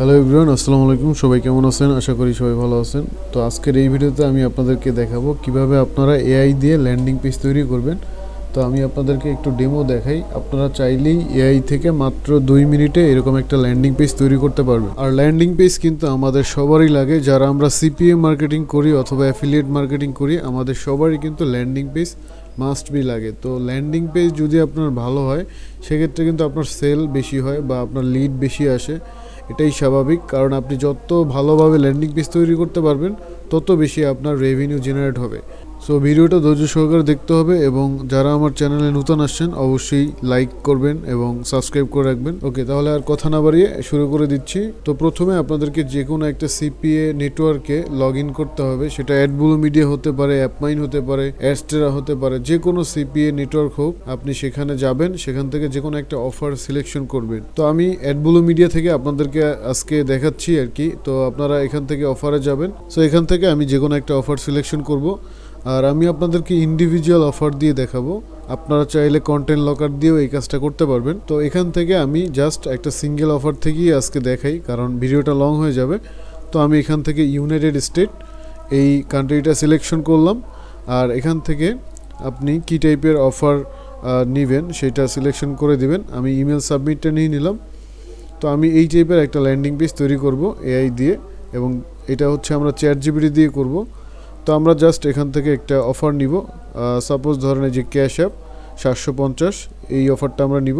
Hello everyone আসসালামু আলাইকুম। সবাই কেমন আছেন? আশা করি সবাই ভালো আছেন। তো আজকের এই ভিডিওতে আমি আপনাদেরকে দেখাবো কীভাবে আপনারা এআই দিয়ে ল্যান্ডিং পেজ তৈরি করবেন। তো আমি আপনাদেরকে একটু ডেমো দেখাই। আপনারা চাইলেই এআই থেকে মাত্র দুই মিনিটে এরকম একটা ল্যান্ডিং পেজ তৈরি করতে পারবেন। আর ল্যান্ডিং পেজ কিন্তু আমাদের সবারই লাগে। যারা আমরা সিপিএম মার্কেটিং করি অথবা অ্যাফিলিয়েট মার্কেটিং করি, আমাদের সবারই কিন্তু ল্যান্ডিং পেজ মাস্ট বি লাগে। তো ল্যান্ডিং পেজ যদি আপনার ভালো হয়, সেক্ষেত্রে কিন্তু আপনার সেল বেশি হয় বা আপনার লিড বেশি আসে। এটাই স্বাভাবিক, কারণ আপনি যত ভালোভাবে ল্যান্ডিং পেজ তৈরি করতে পারবেন, তত বেশি আপনার রেভিনিউ জেনারেট হবে। সো ভিডিওটা ধৈর্য সহকারে দেখতে হবে এবং যারা আমার চ্যানেলে নতুন আসছেন, অবশ্যই লাইক করবেন এবং সাবস্ক্রাইব করে রাখবেন। ওকে তাহলে আর কথা না বাড়িয়ে শুরু করে দিচ্ছি। তো প্রথমে আপনাদেরকে যে কোনো একটা সিপিএ নেটওয়ার্কে লগ ইন করতে হবে। সেটা অ্যাডবুলো মিডিয়া হতে পারে অ্যাপমাইন হতে পারে অ্যাস্টেরা হতে পারে, যে কোনো সিপিএ নেটওয়ার্ক হোক, আপনি সেখানে যাবেন, সেখান থেকে যে কোনো একটা অফার সিলেকশন করবেন। তো আমি অ্যাডবুলো মিডিয়া থেকে আপনাদেরকে আজকে দেখাচ্ছি আর কি। তো আপনারা এখান থেকে অফারে যাবেন। সো এখান থেকে আমি যে কোনো একটা অফার সিলেকশন করব। আর আমি আপনাদেরকে ইন্ডিভিজুয়াল অফার দিয়ে দেখাবো। আপনারা চাইলে কন্টেন্ট লকার দিয়েও এই কাজটা করতে পারবেন। তো এখান থেকে আমি জাস্ট একটা সিঙ্গেল অফার থেকেই আজকে দেখাই, কারণ ভিডিওটা লং হয়ে যাবে। তো আমি এখান থেকে ইউনাইটেড স্টেট এই কান্ট্রিটা সিলেকশন করলাম। আর এখান থেকে আপনি কি টাইপের অফার নেবেন সেটা সিলেকশন করে দিবেন। আমি ইমেল সাবমিটটা নিয়ে নিলাম। তো আমি এই টাইপের একটা ল্যান্ডিং পেজ তৈরি করব এআই দিয়ে এবং এটা হচ্ছে আমরা চ্যাট জিবিটি দিয়ে করব। তো আমরা জাস্ট এখান থেকে একটা অফার নিব। সাপোজ ধরেন যে ক্যাশ অ্যাপ সাতশো পঞ্চাশ, এই অফারটা আমরা নিব।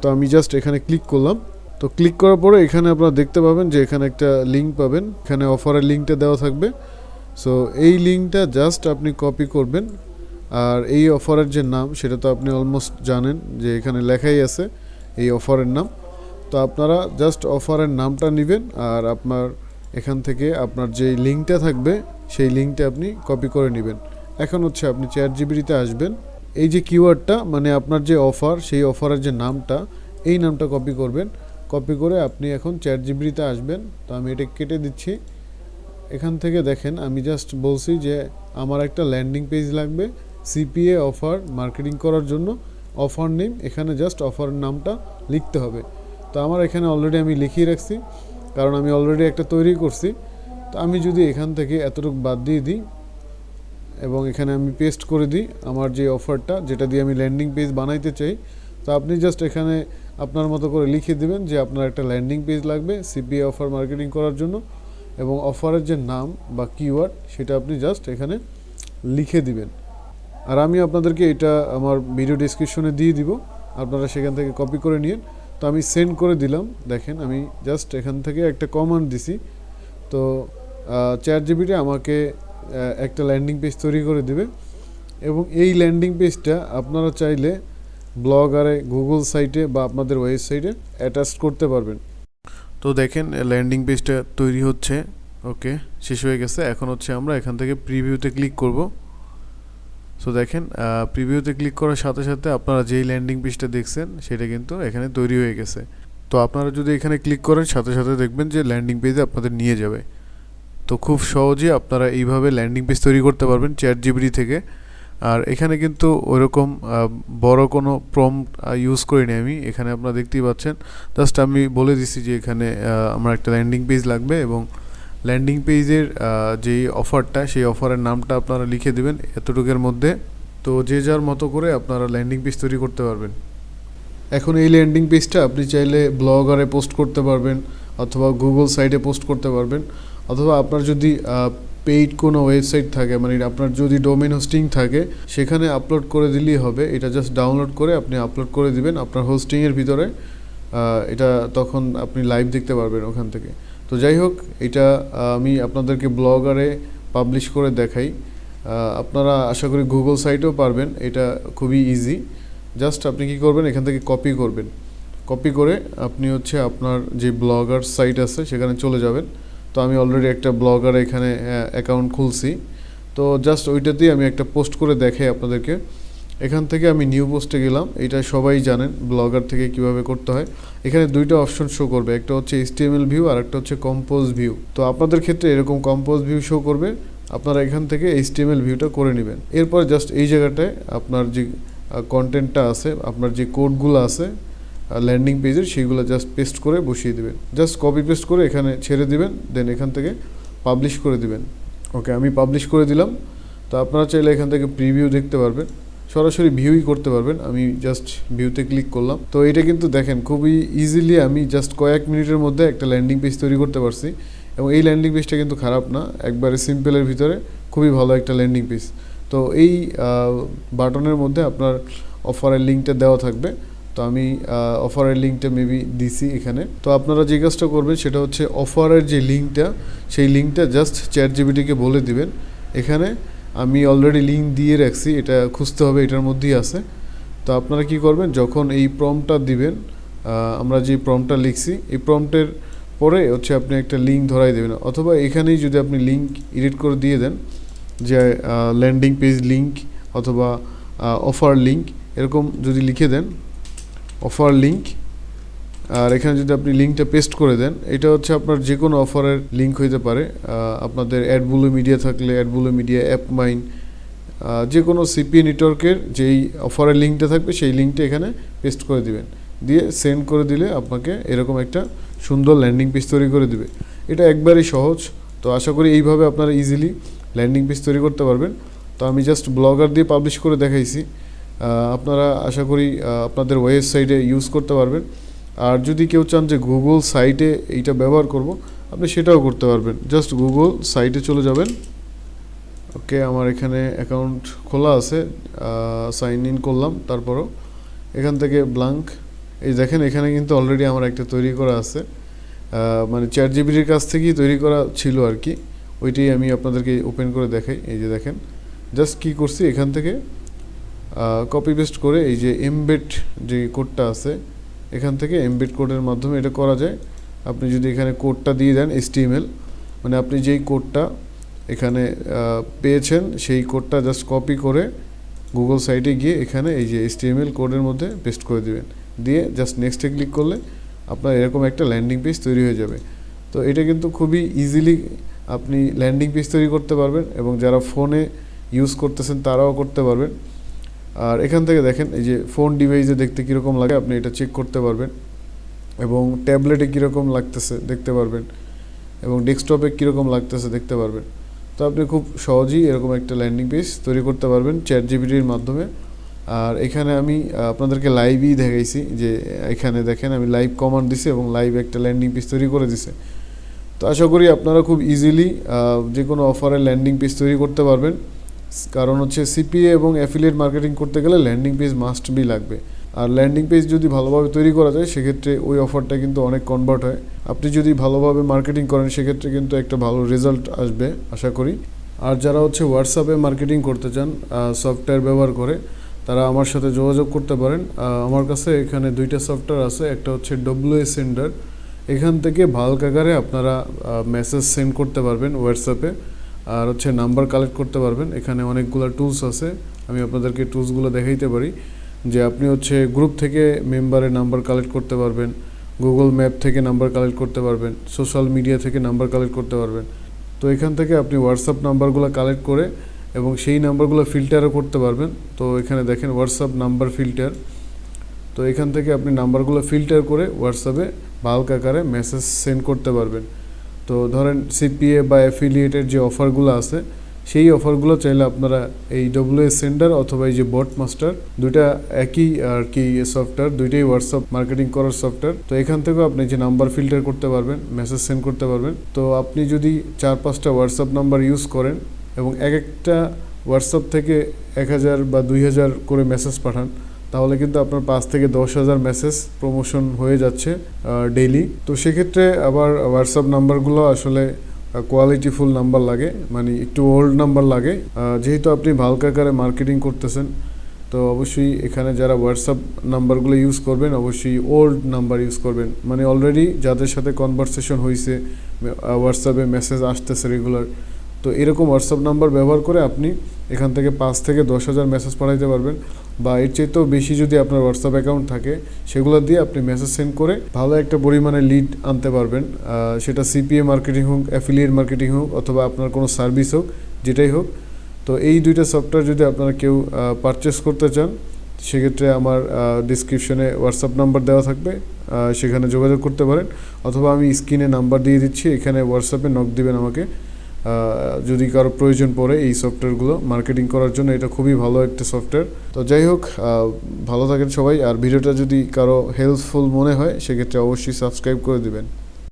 তো আমি জাস্ট এখানে ক্লিক করলাম। তো ক্লিক করার পরে এখানে আপনারা দেখতে পাবেন যে এখানে একটা লিঙ্ক পাবেন। এখানে অফারের লিঙ্কটা দেওয়া থাকবে। সো এই লিঙ্কটা জাস্ট আপনি কপি করবেন। আর এই অফারের যে নাম, সেটা তো আপনি অলমোস্ট জানেন যে এখানে লেখাই আছে এই অফারের নাম। তো আপনারা জাস্ট অফারের নামটা নেবেন। আর আপনার এখান থেকে আপনার যে লিঙ্কটা থাকবে সেই লিঙ্কটা আপনি কপি করে নেবেন। এখন হচ্ছে আপনি চ্যাট জিবিটিতে আসবেন। এই যে কিওয়ার্ডটা মানে আপনার যে অফার সেই অফারের যে নামটা, এই নামটা কপি করবেন। কপি করে আপনি এখন চ্যাট জিবিটিতে আসবেন। তো আমি এটা কেটে দিচ্ছি। এখান থেকে দেখেন, আমি জাস্ট বলছি যে আমার একটা ল্যান্ডিং পেজ লাগবে সিপিএ অফার মার্কেটিং করার জন্য অফার নেম এখানে জাস্ট অফারের নামটা লিখতে হবে। তো আমার এখানে অলরেডি আমি লিখিয়ে রাখছি। কারণ আমি অলরেডি একটা তৈরি করছি। তো আমি যদি এখান থেকে এতটুকু বাদ দিয়ে দিই এবং এখানে আমি পেস্ট করে দিই আমার যে অফারটা যেটা দিয়ে আমি ল্যান্ডিং পেজ বানাইতে চাই, তো আপনি জাস্ট এখানে আপনার মতো করে লিখে দেবেন যে আপনার একটা ল্যান্ডিং পেজ লাগবে সিপিএ অফার মার্কেটিং করার জন্য এবং অফারের যে নাম বা কিওয়ার্ড সেটা আপনি জাস্ট এখানে লিখে দিবেন। আর আমি আপনাদেরকে এটা আমার ভিডিও ডিসক্রিপশনে দিয়ে দিব, আপনারা সেখান থেকে কপি করে নিন তো আমি সেন্ড করে দিলাম, দেখেন আমি জাস্ট এখান থেকে একটা কমান্ড দিছি। তো চ্যাট জিবিটি আমাকে একটা ল্যান্ডিং পেজ তৈরি করে দিবে এবং এই ল্যান্ডিং পেজটা আপনারা চাইলে ব্লগারে গুগল সাইটে বা আপনাদের ওয়েবসাইটে অ্যাটাচ করতে পারবেন। তো দেখেন ল্যান্ডিং পেজটা তৈরি হচ্ছে ওকে শেষ হয়ে গেছে। এখন হচ্ছে আমরা এখান থেকে প্রিভিউতে ক্লিক করব। সো দেখেন প্রিভিউতে ক্লিক করার সাথে সাথে আপনারা যেই ল্যান্ডিং পেজটা দেখছেন, সেটা কিন্তু এখানে তৈরি হয়ে গেছে। তো আপনারা যদি এখানে ক্লিক করেন, সাথে সাথে দেখবেন যে ল্যান্ডিং পেজে আপনাদের নিয়ে যাবে। তো খুব সহজে আপনারা এইভাবে ল্যান্ডিং পেজ তৈরি করতে পারবেন চ্যাট জিবিডি থেকে। আর এখানে কিন্তু ওইরকম বড় কোনো প্রম ইউজ করিনি আমি। এখানে আপনারা দেখতেই পাচ্ছেন। জাস্ট আমি বলে দিছি যে এখানে আমার একটা ল্যান্ডিং পেজ লাগবে এবং ল্যান্ডিং পেজের যেই অফারটা সেই অফারের নামটা আপনারা লিখে দেবেন এতটুকের মধ্যে। তো যে যার মতো করে আপনারা ল্যান্ডিং পেজ তৈরি করতে পারবেন। এখন এই ল্যান্ডিং পেজটা আপনি চাইলে ব্লগারে পোস্ট করতে পারবেন, অথবা গুগল সাইটে পোস্ট করতে পারবেন, অথবা আপনার যদি পেইড কোনো ওয়েবসাইট থাকে মানে আপনার যদি ডোমেন হোস্টিং থাকে, সেখানে আপলোড করে দিলেই হবে, এটা জাস্ট ডাউনলোড করে আপনি আপলোড করে দিবেন, আপনার হোস্টিংয়ের ভিতরে এটা তখন আপনি লাইভ দেখতে পারবেন ওখান থেকে। তো যাই হোক, এটা আমি আপনাদেরকে ব্লগারে পাবলিশ করে দেখাই। আপনারা আশা করি গুগল সাইটেও পারবেন, এটা খুবই ইজি জাস্ট আপনি কি করবেন, এখান থেকে কপি করবেন। কপি করে আপনি হচ্ছে আপনার যে ব্লগার সাইট আছে, সেখানে চলে যাবেন। তো আমি অলরেডি একটা ব্লগার এখানে অ্যাকাউন্ট খুলছি। তো জাস্ট ওইটাতেই আমি একটা পোস্ট করে দেখাই আপনাদেরকে। এখান থেকে আমি নিউ পোস্টে গেলাম। এটা সবাই জানেন ব্লগার থেকে কীভাবে করতে হয়। এখানে দুইটা অপশন শো করবে। একটা হচ্ছে এইচটিএমএল ভিউ আর একটা হচ্ছে কম্পোজ ভিউ তো আপনাদের ক্ষেত্রে এরকম কম্পোজ ভিউ শো করবে। আপনারা এখান থেকে এইচটিএমএল ভিউটা করে নেবেন। এরপর জাস্ট এই জায়গাটায় আপনার যে কন্টেন্টটা আছে, আপনার যে কোডগুলো আছে ল্যান্ডিং পেজের সেইগুলো জাস্ট পেস্ট করে বসিয়ে দিবেন। জাস্ট কপি পেস্ট করে এখানে ছেড়ে দিবেন দেন এখান থেকে পাবলিশ করে দিবেন। ওকে আমি পাবলিশ করে দিলাম। তো আপনারা চাইলে এখান থেকে প্রিভিউ দেখতে পারবেন। সরাসরি ভিউই করতে পারবেন। আমি জাস্ট ভিউতে ক্লিক করলাম। তো এটা কিন্তু দেখেন, খুবই ইজিলি আমি জাস্ট কয়েক মিনিটের মধ্যে একটা ল্যান্ডিং পেজ তৈরি করতে পারছি। এবং এই ল্যান্ডিং পেজটা কিন্তু খারাপ না। একবারে সিম্পলের ভিতরে খুবই ভালো একটা ল্যান্ডিং পেজ তো এই বাটনের মধ্যে আপনার অফারের লিঙ্কটা দেওয়া থাকবে। তো আমি অফারের লিঙ্কটা মেবি দিছি এখানে। তো আপনারা যে কাজটা করবেন সেটা হচ্ছে অফারের যে লিঙ্কটা, সেই লিঙ্কটা জাস্ট চ্যাট জিবিটিকে বলে দিবেন। এখানে আমি অলরেডি লিঙ্ক দিয়ে রাখছি, এটা খুঁজতে হবে, এটার মধ্যেই আছে। তো আপনারা কি করবেন, যখন এই প্রমটা দিবেন আমরা যে প্রমটা লিখছি, এই প্রমটের পরে হচ্ছে আপনি একটা লিঙ্ক ধরাই দেবেন। অথবা এখানেই যদি আপনি লিঙ্ক এডিট করে দিয়ে দেন যে ল্যান্ডিং পেজ লিঙ্ক অথবা অফার লিঙ্ক এরকম যদি লিখে দেন অফার লিঙ্ক আর এখানে যদি আপনি লিঙ্কটা পেস্ট করে দেন, এটা হচ্ছে আপনার যে কোনো অফারের লিঙ্ক হইতে পারে। আপনাদের অ্যাডবুলো মিডিয়া থাকলে অ্যাডবুলো মিডিয়া অ্যাপ মাইন যে কোনো সিপি নেটওয়ার্কের যেই অফারের লিঙ্কটা থাকবে, সেই লিঙ্কটা এখানে পেস্ট করে দিবেন। দিয়ে সেন্ড করে দিলে আপনাকে এরকম একটা সুন্দর ল্যান্ডিং পেজ তৈরি করে দিবে। এটা একবারই সহজ। তো আশা করি এইভাবে আপনারা ইজিলি ল্যান্ডিং পেজ তৈরি করতে পারবেন। তো আমি জাস্ট ব্লগার দিয়ে পাবলিশ করে দেখাইছি। আপনারা আশা করি আপনাদের ওয়েবসাইটে ইউজ করতে পারবেন। আর যদি কেউ চান যে গুগল সাইটে এইটা ব্যবহার করব, আপনি সেটাও করতে পারবেন। জাস্ট গুগল সাইটে চলে যাবেন। ওকে আমার এখানে অ্যাকাউন্ট খোলা আছে। সাইন ইন করলাম, তারপরও এখান থেকে ব্লাঙ্ক এই দেখেন, এখানে কিন্তু অলরেডি আমার একটা তৈরি করা আছে। মানে চার জিবির কাছ থেকেই তৈরি করা ছিল আর কি। ওইটাই আমি আপনাদেরকে ওপেন করে দেখাই, এই যে দেখেন। জাস্ট কি করছি, এখান থেকে কপি পেস্ট করে এই যে এমবেড যে কোডটা আছে, এখান থেকে এমবেড কোডের মাধ্যমে এটা করা যায়। আপনি যদি এখানে কোডটা দিয়ে দেন এসটিএমএল মানে আপনি যেই কোডটা এখানে পেয়েছেন, সেই কোডটা জাস্ট কপি করে গুগল সাইটে গিয়ে এখানে এই যে এসটিএমএল কোডের মধ্যে পেস্ট করে দিবেন। দিয়ে জাস্ট নেক্সটে ক্লিক করলে আপনার এরকম একটা ল্যান্ডিং পেজ তৈরি হয়ে যাবে। তো এটা কিন্তু খুবই ইজিলি আপনি ল্যান্ডিং পেজ তৈরি করতে পারবেন এবং যারা ফোনে ইউজ করতেছেন তারাও করতে পারবেন। আর এখান থেকে দেখেন, এই যে ফোন ডিভাইসে দেখতে কীরকম লাগে, আপনি এটা চেক করতে পারবেন। এবং ট্যাবলেটে কীরকম লাগতেছে দেখতে পারবেন। এবং ডেস্কটপে কীরকম লাগতেছে দেখতে পারবেন। তো আপনি খুব সহজেই এরকম একটা ল্যান্ডিং পেজ তৈরি করতে পারবেন চ্যাট জিবিটির মাধ্যমে। আর এখানে আমি আপনাদেরকে লাইভই দেখাইছি যে, এখানে দেখেন, আমি লাইভ কমান্ড দিছি এবং লাইভ একটা ল্যান্ডিং পেজ তৈরি করে দিছে। তো আশা করি আপনারা খুব ইজিলি যে কোনো অফারের ল্যান্ডিং পেজ তৈরি করতে পারবেন। কারণ হচ্ছে সিপিএ এবং অ্যাফিলিয়েট মার্কেটিং করতে গেলে ল্যান্ডিং পেজ মাস্ট বি লাগবে। আর ল্যান্ডিং পেজ যদি ভালোভাবে তৈরি করা যায়, সেক্ষেত্রে ওই অফারটা কিন্তু অনেক কনভার্ট হয়। আপনি যদি ভালোভাবে মার্কেটিং করেন, সেক্ষেত্রে কিন্তু একটা ভালো রেজাল্ট আসবে, আশা করি। আর যারা হচ্ছে হোয়াটসঅ্যাপে মার্কেটিং করতে চান সফটওয়্যার ব্যবহার করে, তারা আমার সাথে যোগাযোগ করতে পারেন। আমার কাছে এখানে দুইটা সফটওয়্যার আছে, একটা হচ্ছে ডব্লিউ সেন্ডার এখান থেকে ভাল্ক আকারে আপনারা মেসেজ সেন্ড করতে পারবেন হোয়াটসঅ্যাপে আর হচ্ছে নাম্বার কালেক্ট করতে পারবেন। এখানে অনেকগুলো টুলস আছে। আমি আপনাদেরকে টুলসগুলো দেখাইতে পারি। যে আপনি হচ্ছে গ্রুপ থেকে মেম্বারের নাম্বার কালেক্ট করতে পারবেন। গুগল ম্যাপ থেকে নাম্বার কালেক্ট করতে পারবেন। সোশ্যাল মিডিয়া থেকে নাম্বার কালেক্ট করতে পারবেন। তো এখান থেকে আপনি হোয়াটসঅ্যাপ নাম্বারগুলো কালেক্ট করে এবং সেই নাম্বারগুলো ফিল্টারও করতে পারবেন। তো এখানে দেখেন হোয়াটসঅ্যাপ নাম্বার ফিল্টার তো এখান থেকে আপনি নাম্বারগুলো ফিল্টার করে হোয়াটসঅ্যাপে বাল্ক আকারে মেসেজ সেন্ড করতে পারবেন। তো ধরেন সিপিএ বা অ্যাফিলিয়েটের যে অফারগুলো আছে, সেই অফারগুলো চাইলে আপনারা এই ডব্লিউ সেন্টার অথবা এই যে বট মাস্টার দুইটা একই আর কি সফটওয়্যার দুইটাই হোয়াটসঅ্যাপ মার্কেটিং করার সফটওয়্যার তো এখান থেকেও আপনি যে নাম্বার ফিল্টার করতে পারবেন মেসেজ সেন্ড করতে পারবেন। তো আপনি যদি চার পাঁচটা হোয়াটসঅ্যাপ নাম্বার ইউজ করেন এবং এক একটা হোয়াটসঅ্যাপ থেকে এক হাজার বা দুই হাজার করে মেসেজ পাঠান তাহলে কিন্তু আপনার পাঁচ থেকে দশ হাজার মেসেজ প্রমোশন হয়ে যাচ্ছে ডেইলি তো সেক্ষেত্রে আবার হোয়াটসঅ্যাপ নাম্বারগুলো আসলে কোয়ালিটিফুল নাম্বার লাগে মানে একটু ওল্ড নাম্বার লাগে। যেহেতু আপনি ভালক আকারে মার্কেটিং করতেছেন, তো অবশ্যই এখানে যারা হোয়াটসঅ্যাপ নাম্বারগুলো ইউজ করবেন, অবশ্যই ওল্ড নাম্বার ইউজ করবেন। মানে অলরেডি যাদের সাথে কনভারসেশন হয়েছে হোয়াটসঅ্যাপে মেসেজ আসতেছে রেগুলার তো এরকম হোয়াটসঅ্যাপ নাম্বার ব্যবহার করে আপনি এখান থেকে পাঁচ থেকে দশ হাজার মেসেজ পাঠাইতে পারবেন বা এর চাইতেও বেশি যদি আপনার হোয়াটসঅ্যাপ অ্যাকাউন্ট থাকে, সেগুলো দিয়ে আপনি মেসেজ সেন্ড করে ভালো একটা পরিমাণে লিড আনতে পারবেন। সেটা সিপিএ মার্কেটিং হোক অ্যাফিলিয়েট মার্কেটিং হোক, অথবা আপনার কোনো সার্ভিস হোক, যেটাই হোক। তো এই দুইটা সফটওয়্যার যদি আপনারা কেউ পারচেস করতে চান, সেক্ষেত্রে আমার ডিসক্রিপশনে হোয়াটসঅ্যাপ নাম্বার দেওয়া থাকবে। সেখানে যোগাযোগ করতে পারেন। অথবা আমি স্ক্রিনে নাম্বার দিয়ে দিচ্ছি, এখানে হোয়াটসঅ্যাপে নক দিবেন আমাকে। যদি কারও প্রয়োজন পড়ে এই সফটওয়্যারগুলো মার্কেটিং করার জন্য, এটা খুবই ভালো একটা সফটওয়্যার তো যাই হোক ভালো থাকেন সবাই, আর ভিডিওটা যদি কারও হেল্পফুল মনে হয়, সেক্ষেত্রে অবশ্যই সাবস্ক্রাইব করে দিবেন।